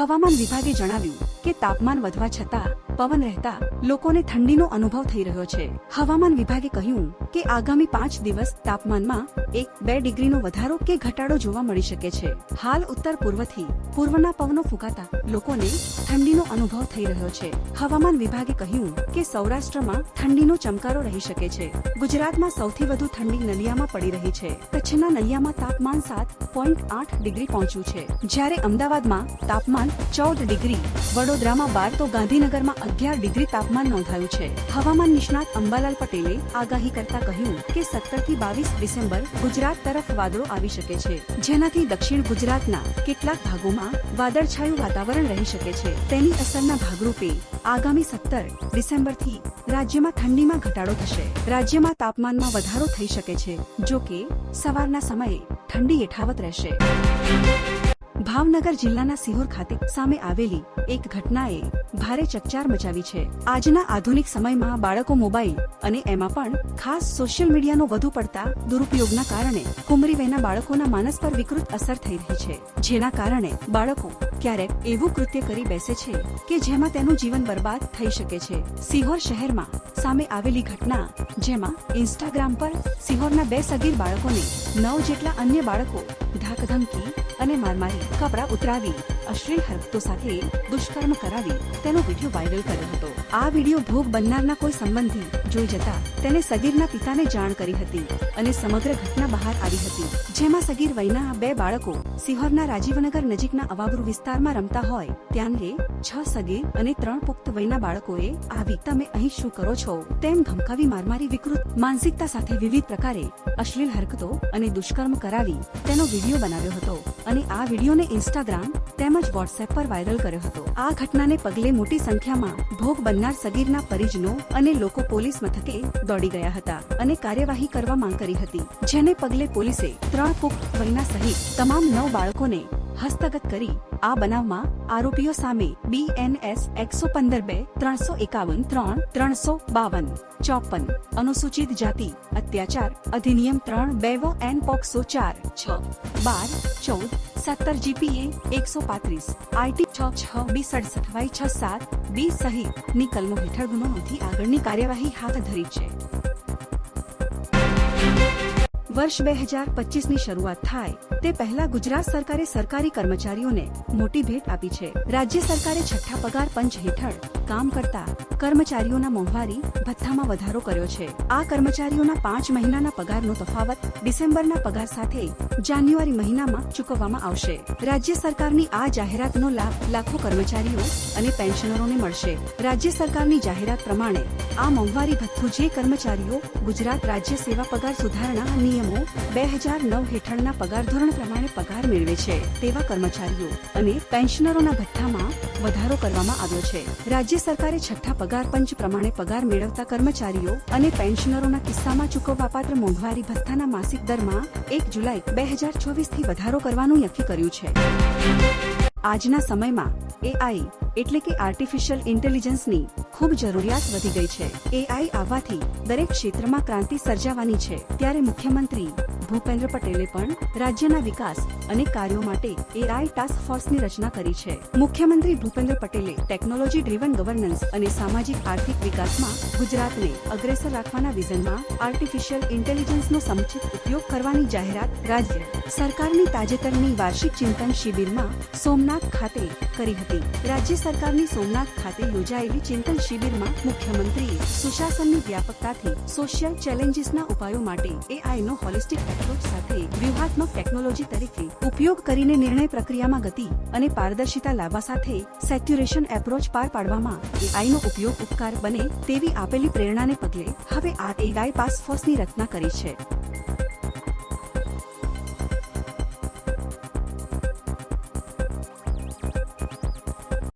હવામાન વિભાગે જણાવ્યું કે તાપમાન વધવા છતાં પવન રહેતા લોકોને ઠંડીનો અનુભવ થઈ રહ્યો છે. હવામાન વિભાગે કહ્યું કે આગામી પાંચ દિવસ તાપમાનમાં એક બે ડિગ્રીનો વધારો કે ઘટાડો જોવા મળી શકે છે. હાલ ઉત્તર પૂર્વથી પૂર્વના પવનો ફૂંકાતા લોકોને ઠંડીનો અનુભવ થઈ રહ્યો છે. હવામાન વિભાગે કહ્યું કે સૌરાષ્ટ્રમાં ઠંડીનો ચમકારો રહી શકે છે. ગુજરાતમાં સૌથી વધુ ઠંડી નલિયામાં પડી રહી છે. કચ્છના નલિયામાં તાપમાન સાત પોઈન્ટ આઠ ડિગ્રી પહોંચ્યું છે. જ્યારે અમદાવાદમાં તાપમાન ચૌદ ડિગ્રી, વડોદરામાં બાર તો ગાંધીનગરમાં અગિયાર ડિગ્રી તાપમાન નોંધાયું છે. હવામાન નિષ્ણાત અંબાલાલ પટેલે આગાહી કરતા કહ્યું કે સત્તરથી બાવીસ ડિસેમ્બર ગુજરાત તરફ વાદળો આવી શકે છે. જેનાથી દક્ષિણ ગુજરાતના કેટલાક ભાગોમાં વાદળછાયું વાતાવરણ રહી શકે છે. તેની અસરના ભાગરૂપે આગામી સત્તર ડિસેમ્બરથી રાજ્યમાં ઠંડીમાં ઘટાડો થશે. રાજ્યમાં તાપમાનમાં વધારો થઈ શકે છે, જો કે સવારના સમયે ઠંડી યથાવત રહેશે. ભાવનગર જિલ્લાના સિહોર ખાતે સામે આવેલી એક ઘટનાએ ભારે ચકચાર મચાવી છે. આજના આધુનિક સમયમાં બાળકો મોબાઈલ અને એમાં પણ ખાસ સોશિયલ મીડિયાનો વધુ પડતા દુરુપયોગના કારણે કુમરી વયના બાળકોના માનસ પર વિકૃત અસર થઈ રહી છે. જેના કારણે બાળકો ક્યારેક એવું કૃત્ય કરી બેસે છે કે જેમાં તેનું જીવન બરબાદ થઈ શકે છે. સિહોર શહેરમાં સામે આવેલી ઘટના, જેમાં ઇન્સ્ટાગ્રામ પર સિહોરના બે સગીર બાળકોને નવ જેટલા અન્ય બાળકો ધાકધમકી અને મારમારી કપડા ઉતરાવી, અશ્લીલ હરકતો સાથે દુષ્કર્મ કરાવી તેનો વીડિયો વાયરલ કર્યો હતો. આ વીડિયો ભોગ બનનારના કોઈ સંબંધી જોઈ જતા તેને સગીરના પિતાને જાણ કરી હતી અને સમગ્ર ઘટના બહાર આવી હતી, જેમાં સગીર વયના બે બાળકો સિહોરના રાજીવનગર નજીકના અવાગરુ વિસ્તારમાં રમતા હોય ત્યાં છ સગીર અને ત્રણ પુખ્ત વયના બાળકોએ આવી, તમે અહીં શું કરો છો? તેમ ધમકાવી મારમારી વિકૃત, માનસિકતા સાથે વિવિધ પ્રકારે અશ્લીલ હરકતો અને દુષ્કર્મ કરાવી તેનો વીડિયો બનાવ્યો હતો અને આ વિડીયોને ઇન્સ્ટાગ્રામ તેમજ વોટ્સએપ પર વાયરલ કર્યો હતો. આ ઘટનાને પગલે મોટી સંખ્યામાં ભોગ બનનાર સગીરના પરિજનો અને લોકો પોલીસ મથકે દોડી ગયા હતા અને કાર્યવાહી કરવા માંગ કરી હતી, જેને પગલે પોલીસે ત્રણ પુખ્ત વયના સહિત તમામ નવ બાળકોને હસ્તગત કરી આ બનાવમાં આરોપીઓ સામે બીએનએસ એકસો પંદર બે, ત્રણસો એકાવન, ત્રણ, ત્રણસો બાવન, ચોપન, અનુસૂચિત જાતિ, અત્યાચાર, અધિનિયમ ત્રણ બેવ એન પોક્સો ચાર, છ, બાર, ચૌદ, સત્તર જીપીએ એકસો પાંત્રીસ આઈટી છ છ બી સડસઠ વાય છ, સાત બી સહિતની કલમો હેઠળ ગુનો નોંધી આગળની કાર્યવાહી હાથ ધરી છે. વર્ષ બે હજાર પચીસની શરૂઆત થાય તે પહેલા ગુજરાત સરકારે સરકારી કર્મચારીઓને મોટી ભેટ આપી છે. રાજ્ય સરકારે છઠ્ઠા પગાર પંચ હેઠળ કામ કરતા કર્મચારીઓના મોંઘવારી ભથ્થામાં વધારો કર્યો છે. આ કર્મચારીઓના પાંચ મહિનાના પગારનો તફાવત ડિસેમ્બરના પગાર સાથે જાન્યુઆરી મહિનામાં ચૂકવવામાં આવશે. રાજ્ય સરકારની આ જાહેરાતનો લાભ લાખો કર્મચારીઓ અને પેન્શનરોને મળશે. રાજ્ય સરકારની જાહેરાત પ્રમાણે આ મોંઘવારી ભથ્થું જે કર્મચારીઓ ગુજરાત રાજ્ય સેવા પગાર સુધારણા નિયમો બે હજાર નવ હેઠળના પગાર ધોરણ પ્રમાણે પગાર મેળવે છે તેવા કર્મચારીઓ અને પેન્શનરોના ભથ્થામાં વધારો કરવામાં આવ્યો છે. રાજ્ય સરકારે છઠ્ઠા પગાર પંચ પ્રમાણે પગાર મેળવતા કર્મચારીઓ અને પેન્શનરોના કિસ્સામાં ચૂકવવાપાત્ર મોંઘવારી ભથ્થાના માસિક દરમાં એક જુલાઈ બે હજાર ચોવીસથી વધારો કરવાનું નક્કી કર્યું છે. આજના સમયમાં એઆઈ એટલે કે આર્ટિફિશિયલ ઇન્ટેલિજન્સની ખૂબ જરૂરિયાત વધી ગઈ છે. એઆઈ આવવાથી દરેક ક્ષેત્રમાં ક્રાંતિ સર્જાવાની છે. ત્યારે મુખ્યમંત્રી ભૂપેન્દ્ર પટેલે પણ રાજ્યના વિકાસ અને કાર્યો માટે એઆઈ ટાસ્ક ફોર્સની રચના કરી છે. મુખ્યમંત્રી ભૂપેન્દ્ર પટેલે ટેકનોલોજી ડ્રીવન ગવર્નન્સ અને સામાજિક આર્થિક વિકાસમાં ગુજરાતને અગ્રેસર રાખવાના વિઝનમાં આર્ટિફિશિયલ ઇન્ટેલિજન્સનો સમુચિત ઉપયોગ કરવાની જાહેરાત રાજ્ય સરકારની તાજેતરની વાર્ષિક ચિંતન શિબિરમાં સોમનાથ ખાતે કરી હતી. રાજ્ય સરકારની સોમનાથ ખાતે યોજાયેલી ચિંતન શિબિરમાં મુખ્યમંત્રીએ સુશાસનની વ્યાપકતાથી સોશિયલ ચેલેન્જીસના ઉપાયો માટે એઆઈનો હોલિસ્ટિક એપ્રોચ સાથે વ્યૂહાત્મક ટેકનોલોજી તરીકે ઉપયોગ કરીને નિર્ણય પ્રક્રિયામાં ગતિ અને પારદર્શિતા લાવવા સાથે સેચ્યુરેશન એપ્રોચ પાર પાડવામાં એઆઈનો ઉપયોગ ઉપકાર બને તેવી આપેલી પ્રેરણાને પગલે હવે આ એઆઈ પાસ ફોર્સની રચના કરી છે.